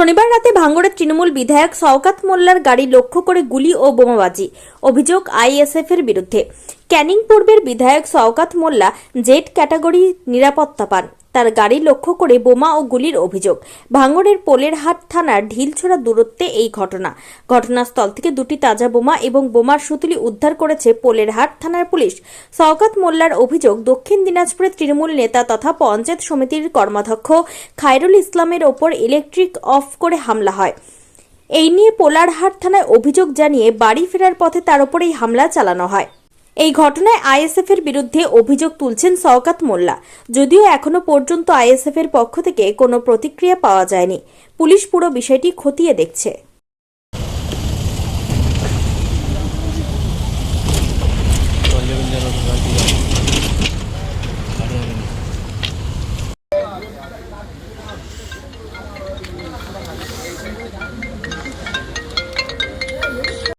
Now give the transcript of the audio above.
শনিবার রাতে ভাঙ্গড়ের তৃণমূল বিধায়ক শওকাত মোল্লার গাড়ি লক্ষ্য করে গুলি ও বোমাবাজি, অভিযোগ আইএসএফ এর বিরুদ্ধে। ক্যানিং পূর্বের বিধায়ক শওকাত মোল্লা জেড ক্যাটাগরি নিরাপত্তা পান। তার গাড়ি লক্ষ্য করে বোমা ও গুলির অভিযোগ। ভাঙ্গড়ের পোলেরহাট থানার ঢিলছোড়া দূরত্বে এই ঘটনা। ঘটনাস্থল থেকে দুটি তাজা বোমা এবং বোমার সুতুলি উদ্ধার করেছে পোলেরহাট থানার পুলিশ। শওকাত মোল্লার অভিযোগ, দক্ষিণ দিনাজপুরের তৃণমূল নেতা তথা পঞ্চায়েত সমিতির কর্মাধ্যক্ষ খায়রুল ইসলামের ওপর ইলেকট্রিক অফ করে হামলা হয়। এই নিয়ে পোলারহাট থানায় অভিযোগ জানিয়ে বাড়ি ফেরার পথে তার উপর এই হামলা চালানো হয়। এই ঘটনায় আইএসএফ এর বিরুদ্ধে অভিযোগ তুলছেন সওকাত মোল্লা। যদিও এখনও পর্যন্ত আইএসএফ এর পক্ষ থেকে কোনো প্রতিক্রিয়া পাওয়া যায়নি। পুলিশ পুরো বিষয়টি খতিয়ে দেখছে।